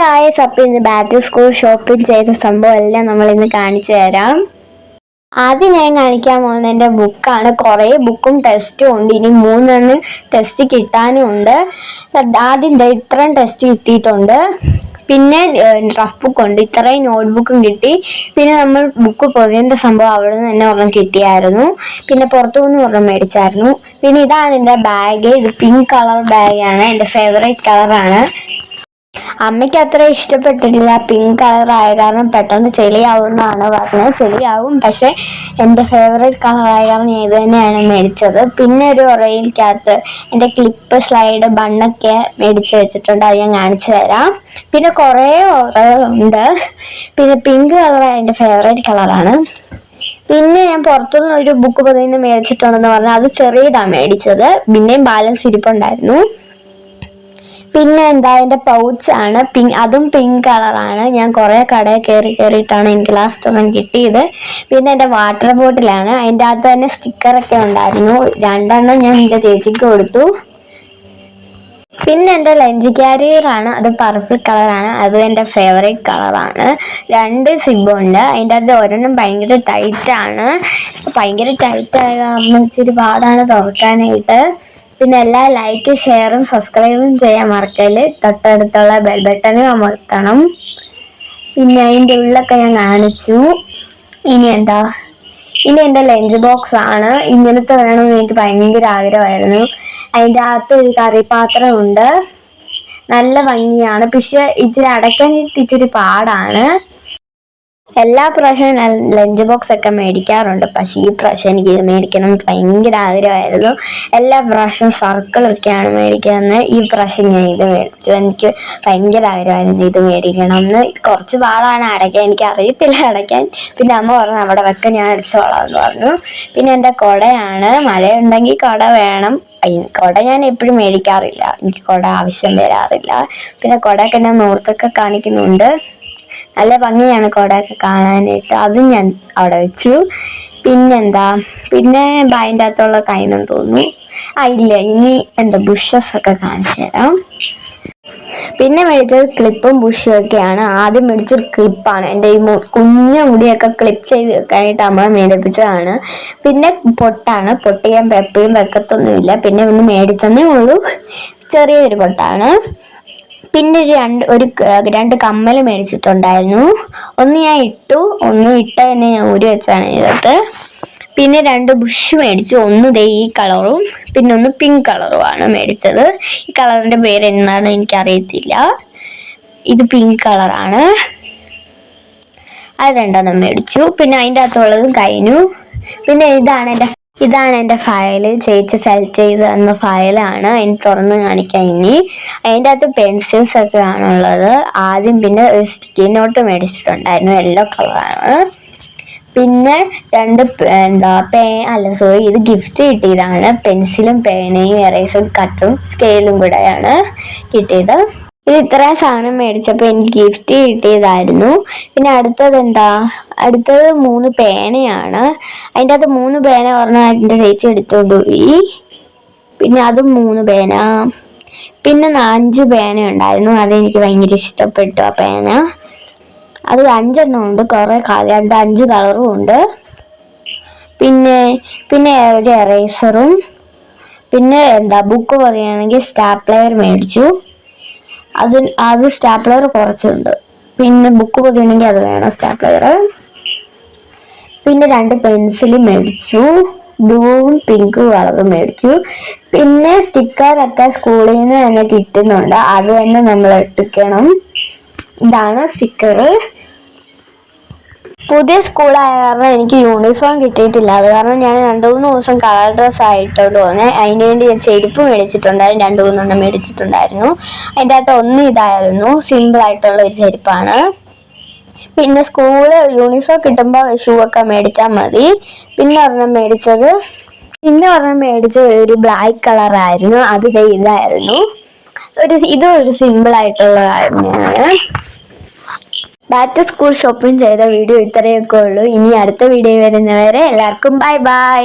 Guys അപ്പം ഇന്ന് battery school shopping ചെയ്ത സംഭവം എല്ലാം നമ്മൾ ഇന്ന് കാണിച്ചു തരാം. ആദ്യം ഞാൻ കാണിക്കാൻ പോകുന്ന എന്റെ ബുക്കാണ് കുറേ ബുക്കും ടെസ്റ്റും ഉണ്ട്. ഇനി മൂന്നെണ്ണം ടെസ്റ്റ് കിട്ടാനും ഉണ്ട്. ആദ്യം ഇത്രയും ടെസ്റ്റ് കിട്ടിയിട്ടുണ്ട്. പിന്നെ റഫ് ബുക്ക് ഉണ്ട്. ഇത്രയും നോട്ട്ബുക്കും കിട്ടി. പിന്നെ നമ്മൾ ബുക്ക് പൊതിയേണ്ട സംഭവം അവിടെ നിന്ന് തന്നെ ഒരെണ്ണം കിട്ടിയായിരുന്നു. പിന്നെ പുറത്തു നിന്ന് ഒരെണ്ണം മേടിച്ചായിരുന്നു. പിന്നെ ഇതാണ് എന്റെ ബാഗ് ഇത് പിങ്ക് കളർ ബാഗാണ് എന്റെ ഫേവറേറ്റ് കളറാണ് അമ്മയ്ക്ക് അത്ര ഇഷ്ടപ്പെട്ടിട്ടില്ല. പിങ്ക് കളർ ആയ കാരണം പെട്ടെന്ന് ചെളിയാവുമെന്നാണ് പറഞ്ഞത്. ചെളിയാവും പക്ഷെ എന്റെ ഫേവറേറ്റ് കളർ ആയ കാരണം ഇത് തന്നെയാണ് മേടിച്ചത്. പിന്നെ ഒരു ഒറയിൽക്കകത്ത് എന്റെ ക്ലിപ്പ് സ്ലൈഡ് ബണ്ണൊക്കെ മേടിച്ച് വെച്ചിട്ടുണ്ട്. അത് ഞാൻ കാണിച്ചു തരാം. പിന്നെ കുറേ ഉണ്ട്. പിന്നെ പിങ്ക് കളർ എന്റെ ഫേവറേറ്റ് കളറാണ് പിന്നെ ഞാൻ പുറത്തുനിന്ന് ഒരു ബുക്ക് പതിന്ന് മേടിച്ചിട്ടുണ്ടെന്ന് പറഞ്ഞാൽ അത് ചെറിയതാണ് മേടിച്ചത്. പിന്നെയും ബാലൻസ് ഇരിപ്പുണ്ടായിരുന്നു. പിന്നെ എന്താ അതിന്റെ പൗച്ച് ആണ്. പിങ്ക് അതും പിങ്ക് കളറാണ് ഞാൻ കുറേ കടയിൽ കയറി കയറിയിട്ടാണ് എനിക്ക് ലാസ്റ്റ് ഒന്നും കിട്ടിയത്. പിന്നെ എന്റെ വാട്ടർ ബോട്ടിലാണ് അതിന്റെ അകത്ത് തന്നെ സ്റ്റിക്കറൊക്കെ ഉണ്ടായിരുന്നു. രണ്ടെണ്ണം ഞാൻ എന്റെ ചേച്ചിക്ക് കൊടുത്തു. പിന്നെ എന്റെ ലഞ്ച് ക്യാരിയറാണ് അത് പർപ്പിൾ കളറാണ് അത് എന്റെ ഫേവറേറ്റ് കളറാണ് രണ്ട് സിബുണ്ട് അതിന്റെ അകത്ത് ഒരെണ്ണം ഭയങ്കര ടൈറ്റാണ് ഭയങ്കര ടൈറ്റായ ഇച്ചിരി പാടാണ് തുറക്കാനായിട്ട്. പിന്നെ എല്ലാ ലൈക്ക് ഷെയറും സബ്സ്ക്രൈബും ചെയ്യാൻ മറക്കൽ. തൊട്ടടുത്തുള്ള ബെൽ ബട്ടണും അമർത്തണം. പിന്നെ അതിന്റെ ഉള്ളൊക്കെ ഞാൻ കാണിച്ചു. ഇനി എന്താ? ഇനി എന്റെ ലഞ്ച് ബോക്സ് ആണ്. ഇങ്ങനത്തെ വേണമെന്ന് എനിക്ക് ഭയങ്കര ആഗ്രഹമായിരുന്നു. അതിന്റെ അകത്ത് ഒരു കറിപാത്രമുണ്ട് നല്ല ഭംഗിയാണ്. പക്ഷെ ഇച്ചിരി അടയ്ക്കാനായിട്ട് ഇച്ചിരി പാടാണ്. എല്ലാ പ്രാവശ്യവും ലഞ്ച് ബോക്സ് ഒക്കെ മേടിക്കാറുണ്ട്. പക്ഷേ ഈ പ്രാവശ്യം എനിക്ക് ഇത് മേടിക്കണം. ഭയങ്കര ആഗ്രഹമായിരുന്നു. എല്ലാ പ്രാവശ്യവും സർക്കിളൊക്കെയാണ് മേടിക്കുന്നത്. ഈ പ്രാവശ്യം ഞാൻ ഇത് മേടിച്ചു. എനിക്ക് ഭയങ്കര ആഗ്രഹമായിരുന്നു ഇത് മേടിക്കണം എന്ന് കുറച്ച് പാടാണ് അടയ്ക്കാൻ. എനിക്ക് അറിയത്തില്ല അടയ്ക്കാൻ. പിന്നെ അമ്മ പറഞ്ഞു അവിടെ വെക്ക ഞാൻ അടിച്ചോളാം എന്ന് പറഞ്ഞു. പിന്നെ എന്റെ കുടയാണ്. മഴയുണ്ടെങ്കിൽ കുട വേണം. കുട ഞാൻ എപ്പോഴും മേടിക്കാറില്ല. എനിക്ക് കുട ആവശ്യം വരാറില്ല. പിന്നെ കുടയൊക്കെ ഞാൻ നോർത്തൊക്കെ കാണിക്കുന്നുണ്ട്. നല്ല ഭംഗിയാണ് കോടയൊക്കെ കാണാനായിട്ട്. അതും ഞാൻ അവിടെ വെച്ചു. പിന്നെന്താ? പിന്നെ അതിന്റെ അകത്തുള്ള കൈനം തോന്നുന്നു. ആ ഇല്ല. ഇനി എന്താ ബുഷസ് ഒക്കെ കാണിച്ചു തരാം. പിന്നെ മേടിച്ചത് ക്ലിപ്പും ബുഷും ഒക്കെയാണ്. ആദ്യം മേടിച്ചൊരു ക്ലിപ്പാണ് എന്റെ ഈ കുഞ്ഞ മുടിയൊക്കെ ക്ലിപ്പ് ചെയ്ത് വെക്കാനായിട്ട് അമ്മ മേടിപ്പിച്ചതാണ്. പിന്നെ പൊട്ടാണ്. പൊട്ട് ഞാൻ എപ്പോഴും വെക്കത്തൊന്നുമില്ല. പിന്നെ ഒന്ന് മേടിച്ചെന്നേ ഉള്ളൂ. ചെറിയൊരു പൊട്ടാണ്. പിന്നെ രണ്ട് ഒരു രണ്ട് കമ്മൽ മേടിച്ചിട്ടുണ്ടായിരുന്നു. ഒന്ന് ഞാൻ ഇട്ടു ഒന്ന് ഇട്ട തന്നെ ഞാൻ ഊരി വെച്ചാണ് ഇതിനകത്ത്. പിന്നെ രണ്ട് ബുഷ് മേടിച്ചു ഒന്ന് ദേ ഈ കളറും പിന്നെ ഒന്ന് പിങ്ക് കളറുമാണ് മേടിച്ചത്. ഈ കളറിന്റെ പേര് എന്താണെന്ന് എനിക്കറിയത്തില്ല. ഇത് പിങ്ക് കളറാണ് അത് രണ്ടെണ്ണം മേടിച്ചു. പിന്നെ അതിന്റെ അകത്തുള്ളതും കഴിഞ്ഞു. പിന്നെ ഇതാണ് എന്റെ ഇതാണ് എന്റെ ഫയൽ ചേച്ചി സെലക്ട് ചെയ്ത് തന്ന ഫയലാണ് അതിന് തുറന്ന് കാണിക്കാൻ ഇനി. അതിന്റെ അകത്ത് പെൻസിൽസ് ഒക്കെ ആണുള്ളത്. ആദ്യം പിന്നെ ഒരു സ്റ്റിക്കി നോട്ട് മേടിച്ചിട്ടുണ്ടായിരുന്നു. യെല്ലോ കളറാണ് പിന്നെ രണ്ട് എന്താ പേ അല്ല സോറി ഇത് ഗിഫ്റ്റ് കിട്ടിയതാണ്. പെൻസിലും പേനയും എറേസും കട്ടും സ്കെയിലും കൂടെയാണ് കിട്ടിയത്. ഇത് ഇത്ര സാധനം മേടിച്ചപ്പോൾ എനിക്ക് ഗിഫ്റ്റ് കിട്ടിയതായിരുന്നു. പിന്നെ അടുത്തത് എന്താ? അടുത്തത് മൂന്ന് പേനയാണ്. അതിന്റെ അകത്ത് മൂന്ന് പേന പറഞ്ഞാൽ എന്റെ ചേച്ചി എടുത്തോണ്ട് പോയി. പിന്നെ അതും മൂന്ന് പേന. പിന്നെ അഞ്ച് പേന ഉണ്ടായിരുന്നു. അതെനിക്ക് ഭയങ്കര ഇഷ്ടപ്പെട്ടു ആ പേന. അത് അഞ്ചെണ്ണം ഉണ്ട്. കുറേ രണ്ട് അഞ്ച് കളറും ഉണ്ട്. പിന്നെ പിന്നെ ഒരു എറേസറും പിന്നെ എന്താ ബുക്ക് പറയുകയാണെങ്കിൽ സ്റ്റാപ്ലെയർ മേടിച്ചു. അത് അത് സ്റ്റാപ്ലർ കുറച്ചുണ്ട്. പിന്നെ ബുക്ക് പൊതിയണമെങ്കിൽ അത് വേണം സ്റ്റാപ്ലർ പിന്നെ രണ്ട് പെൻസിൽ മേടിച്ചു. ബ്ലൂവും പിങ്കും കളറും മേടിച്ചു. പിന്നെ സ്റ്റിക്കറൊക്കെ സ്കൂളിൽ നിന്ന് തന്നെ കിട്ടുന്നുണ്ട്. അത് തന്നെ നമ്മൾ എടുക്കണം. ഇതാണ് സ്റ്റിക്കർ പുതിയ സ്കൂളായ കാരണം എനിക്ക് യൂണിഫോം കിട്ടിയിട്ടില്ല. അത് കാരണം ഞാൻ രണ്ടു മൂന്ന് ദിവസം കളർ ഡ്രസ്സ് ആയിട്ടുള്ളൂ അതിന് വേണ്ടി ഞാൻ ചെരുപ്പ് മേടിച്ചിട്ടുണ്ടായിരുന്നു. രണ്ടു മൂന്നെണ്ണം മേടിച്ചിട്ടുണ്ടായിരുന്നു. അതിന്റെ അകത്ത് ഒന്ന് ഇതായിരുന്നു. സിമ്പിൾ ആയിട്ടുള്ള ഒരു ചെരുപ്പാണ്. പിന്നെ സ്കൂൾ യൂണിഫോം കിട്ടുമ്പോൾ ഷൂ ഒക്കെ മേടിച്ചാൽ മതി. പിന്നെ ഒരെണ്ണം മേടിച്ചത് പിന്നെ ഒരെണ്ണം മേടിച്ചത് ഒരു ബ്ലാക്ക് കളറായിരുന്നു അത് ഇതായിരുന്നു. ഒരു ഇതും ഒരു സിമ്പിൾ ആയിട്ടുള്ളതായിരുന്നു. ബാറ്റ് സ്കൂൾ ഷോപ്പിംഗ് ചെയ്ത വീഡിയോ ഇത്രയൊക്കെ ഉള്ളൂ. ഇനി അടുത്ത വീഡിയോ വരുന്നവരെ എല്ലാവർക്കും ബൈ ബൈ